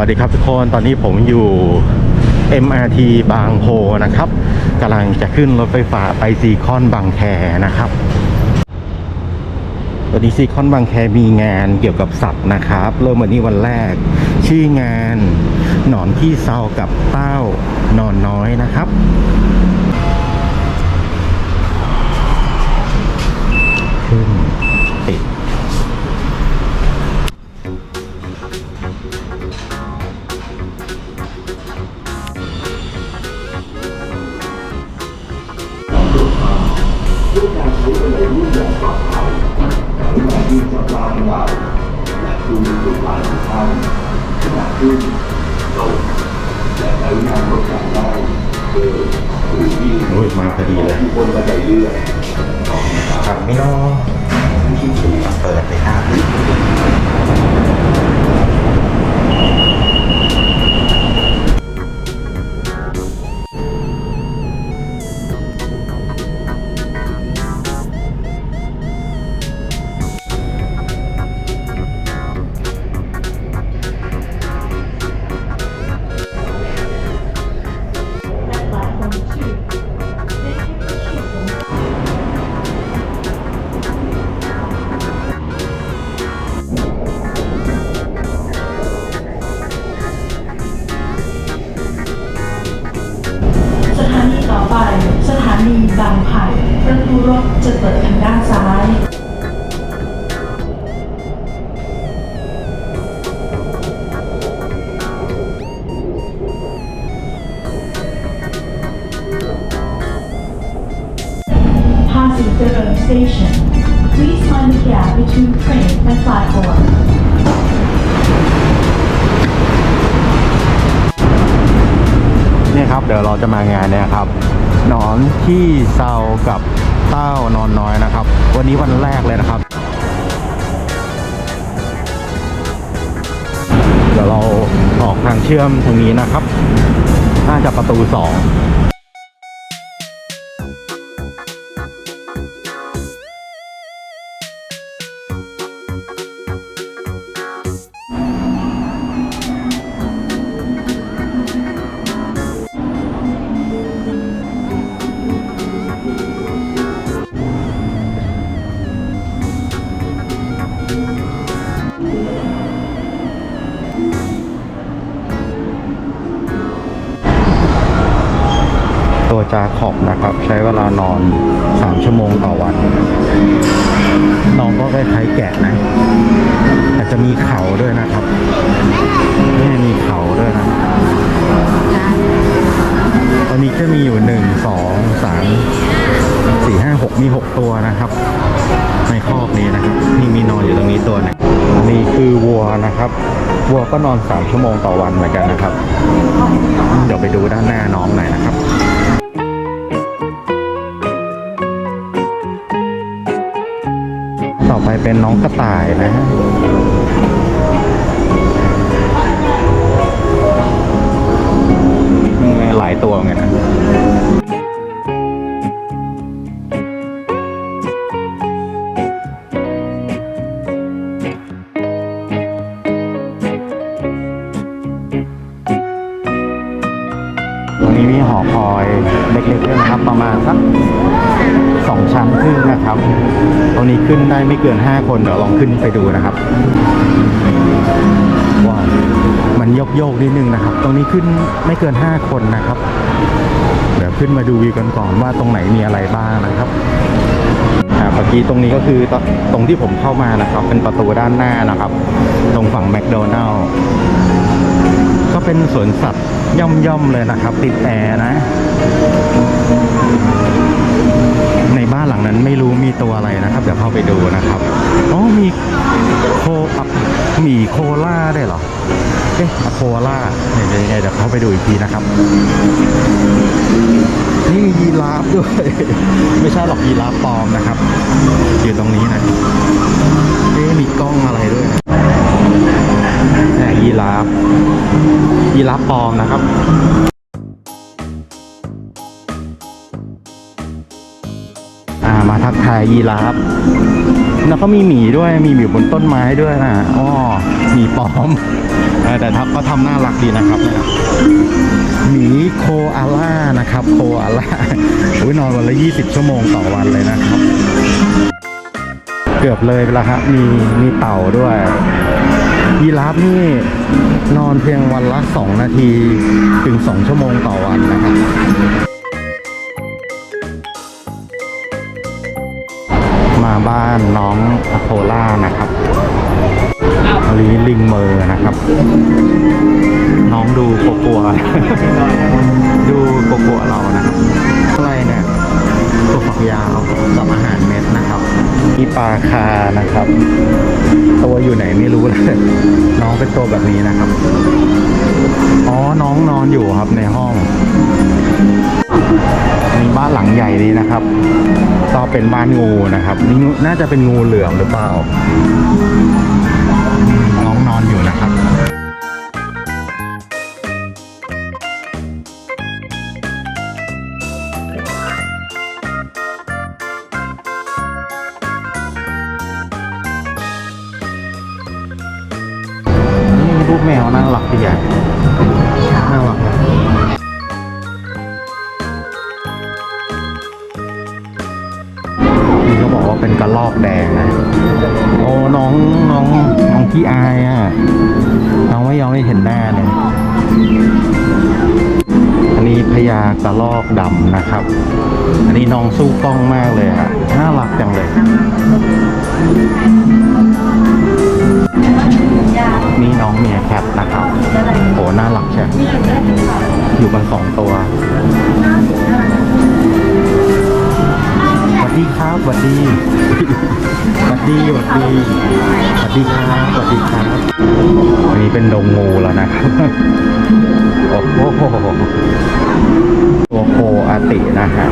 วัสดีครับทุกคนตอนนี้ผมอยู่ MRT บางโพนะครับกำลังจะขึ้นรถไฟฟ้าไปซีคอนบางแคนะครับวันนี้ซีคอนบางแคมีงานเกี่ยวกับสัตว์นะครับ เริ่มวันนี้วันแรก ชื่องานหนอนที่เซากับเต้านอนน้อยนะครับ ดมาพอดีเลยครับไม่นอเปิดไปห้าวิ ครับ เดี๋ยวเราจะมางานเนี่ยครับนอนที่เซากับเต้านอนน้อยนะครับ วันนี้วันแรกเลยนะครับ เดี๋ยวเราออกทางเชื่อมทางนี้นะครับน่าจะประตูสอง ช้เวลานอน 3 ชั่วโมงต่อวัน น้องก็คล้ายๆแกะนะแต่จะมีเขาด้วยนะครับนี่มีเขาด้วยนะ ตอนนี้ก็มีอยู่หนึ่งสองสามสี่ห้าหกมีหกตัวนะครับ ในคอกนี้นะครับนี่มีนอนอยู่ตรงนี้ตัวหนึงนี่คือวัวนะครับ วัวก็นอนสามชั่วโมงต่อวันเหมือนกันนะครับ เดี๋ยวไปดูด้านหน้าน้องหน่อยนะครับ เป็นน้องกระต่ายนะฮะหลายตัวเหมือนกันนะตรงนี้มีหอคอยเล็กๆด้วยนะครับ ประมาณสัก สองชั้นครึ่งนะครับตรงนี้ขึ้นได้ไม่เกินห้าคนเดี๋ยวลองขึ้นไปดูนะครับว้าวมันโยกโยกๆนิดนึงนะครับ ตรงนี้ขึ้นไม่เกินห้าคนนะครับ เดี๋ยวขึ้นมาดูวิวกันก่อนว่าตรงไหนมีอะไรบ้างนะครับอ่าเมื่อกี้ตรงนี้ก็คือตตรงที่ผมเข้ามานะครับ เป็นประตูด้านหน้านะครับ ตรงฝั่งแมคโดนัลล์ก็เป็นสวนสัตว์ย่อมๆเลยนะครับ ติดแอร์นะานหลังนั้นไม่รู้มีตัวอะไรนะครับ เดี๋ยวเข้าไปดูนะครับ อ๋อ มีโคอับหมีโคล่าได้เหรอ เอ๊ะโคล่าเนี่ยเดี๋ยวยังไงเดี๋ยวเข้าไปดูอีกทีนะครับ นี่มียีราฟด้วย ไม่ใช่หรอกยีราฟปลอมนะครับอยู่ตรงนี้นะเอ๊ะมีกล้องอะไรด้วยนะเนี่ยยีราฟยีราฟปลอมนะครับ อ่ายยีราฟแล้วก็มีหมีด้วยมีหมีบนต้นไม้ด้วยนะอ๋อหมีปลอมแต่ทับก็ทำน่ารักดีนะครับหมีโคอาล่านะครับ โคอาล่าอุ้ยนอนวันละ 20 ชั่วโมงต่อวันเลยนะครับ เกือบเลยไปแล้วครับมีมีเต่าด้วยยีราฟนี่นอนเพียงวันละ 2 นาทีถึง 2 ชั่วโมงต่อวันนะครับ มาบ้านน้องอโพล่านะครับอันนี้ลิงเมอร์นะครับ น้องดูกลัวๆดูกลัวๆเรานะครับอะไรเนี่ยตัวฝักยาวกับอาหารเม็ดนะครับมีปลาคานะครับ ตัวอยู่ไหนไม่รู้เลย น้องเป็นตัวแบบนี้นะครับ อ๋อ น้องนอนอยู่ครับในห้อง บ้านหลังใหญ่ดีนะครับก็เป็นบ้านงูนะครับนี่น่าจะเป็นงูเหลือมหรือเปล่า กระรอกแดงนะโอ้น้องน้องน้องขี้อายอะน้องไม่ยอมให้เห็นหน้าเลยอันนี้พญากระรอกดำนะครับ อันนี้น้องสู้กล้องมากเลยอะน่ารักจังเลย นี่น้องเมียแคทนะครับโหน่ารักใช่อยู่กันสองตัว สวัสดีสวัสดีสวัสดีสวัสดีครับสวัสดีครับอันนี้เป็นดงงูแล้วนะครับโอ้โหตัวโคอาตินะฮะ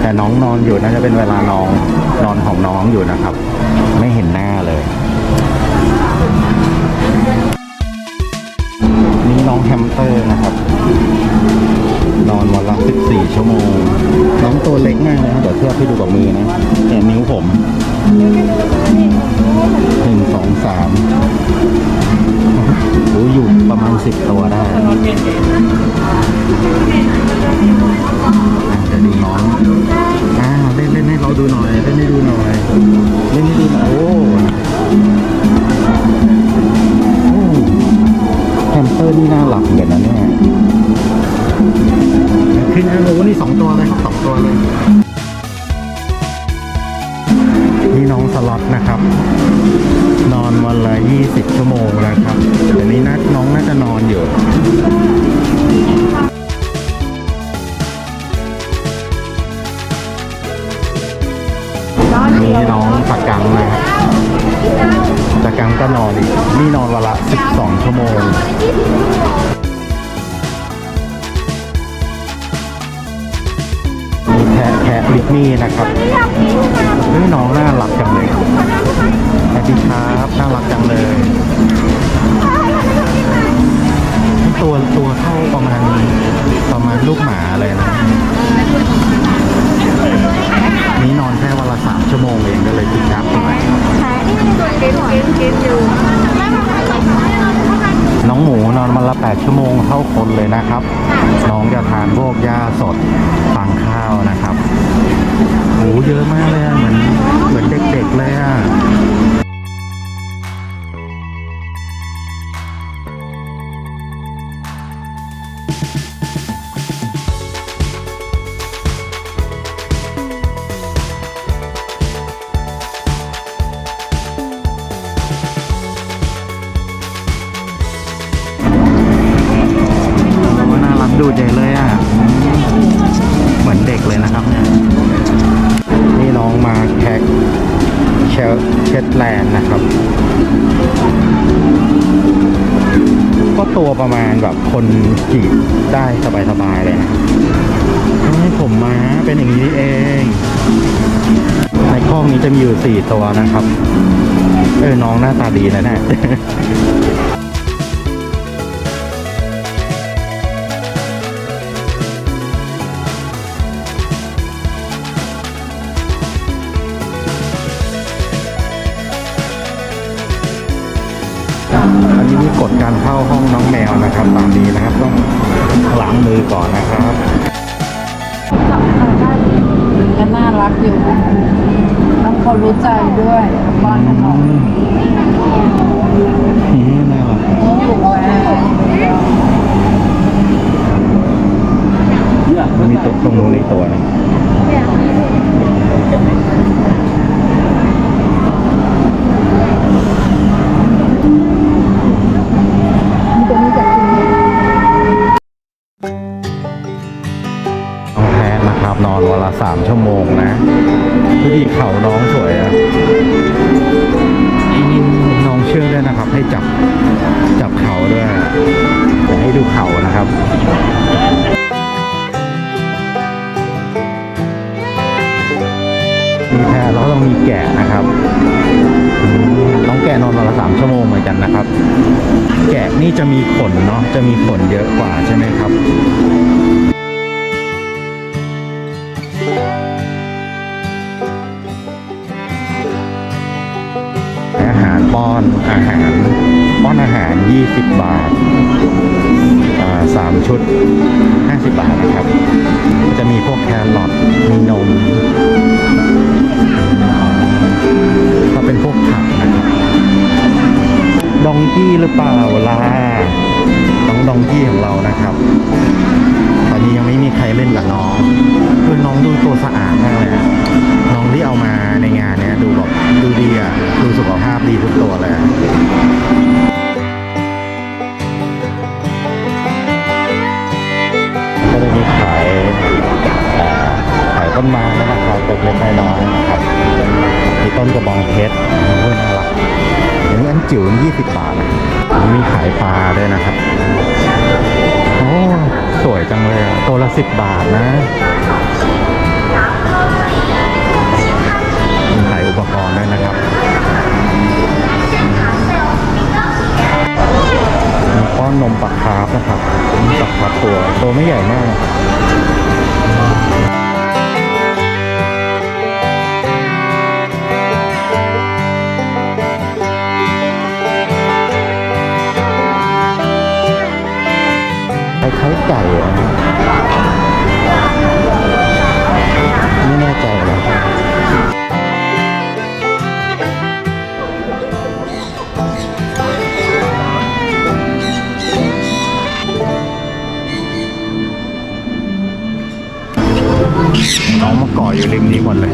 แต่น้องนอนอยู่น่าจะเป็นเวลาน้องนอนของน้องอยู่นะครับ ไม่เห็นหน้าเลยนี่น้องแฮมสเตอร์นะครับ นอนวันละ 14 ชั่วโมง น้องตัวเล็กมากเลยนะเดี๋ยวเทียบให้ดูกับมือนะเนี่ยนิ้วผมหนึ่งสองสามโอ้ยอยู่ประมาณ 10 ตัวได้ จะนอนอยู่นี่น้องตะกังนะครับตะกังก็นอนอีกนี่นอนวันละสิบสองชั่วโมงมีแพะแพะลิกนี่นะครับ ดูใจเลยอะ เหมือนเด็กเลยนะครับเนี่ย นี่น้องมาแคกเชลเชตแลนด์นะครับ ก็ตัวประมาณแบบคนจีบได้สบายๆเลยนะให้ผมมาเป็นอย่างนี้เอง ในข้องนี้จะมีอยู่สี่ตัวนะครับ เออ น้องหน้าตาดีนะเนี่ยารเข้าห้องน้องแมวนะครับตามนี้นะครับต้องล้างมือก่อนนะครับก็น่ารักอยู่ต้องเขารู้ใจด้วยป้อนขนมอืมน่ารักถูกแม่มีตัวตรงนู้นอีกตัวหนึง นอนวันละสามชั่วโมงนะดูดิเขาน้องสวยอะน้องเชื่อด้วยนะครับ ให้จับจับเขาด้วยเดี๋ยวให้ดูเขานะครับมีแพะแล้วก็ต้องมีแกะนะครับน้องแกะนอนวันละสามชั่วโมงเหมือนกันนะครับ แกะนี่จะมีขนเนาะจะมีขนเยอะกว่าใช่ไหมครับ ป้อนอาหาร ป้อนอาหาร 20 บาทาสามชุด 50 บาทนะครับ จะมีพวกแครอทมีนมก็เป็นพวกผักนะครับ ดองกี้หรือเปล่า ต้นไม้นะครับเล็กๆน้อยๆนะครับมีต้นกระบองเพชรน่ารักอย่างนี้อันจิ๋วยี่สิบบาทอะมีขายปลาด้วยนะครับโอ้สวยจังเลยตัวละสิบบาทนะมีขายอุปกรณ์ด้วยนะครับมีป้อนนมปลาคาร์ฟนะครับมีปลาคาร์ฟตัวตัวไม่ใหญ่มาก ไก่อะนะไม่แน่ใจแล้วน้องมาเกาะอยู่ริมนี้หมดเลย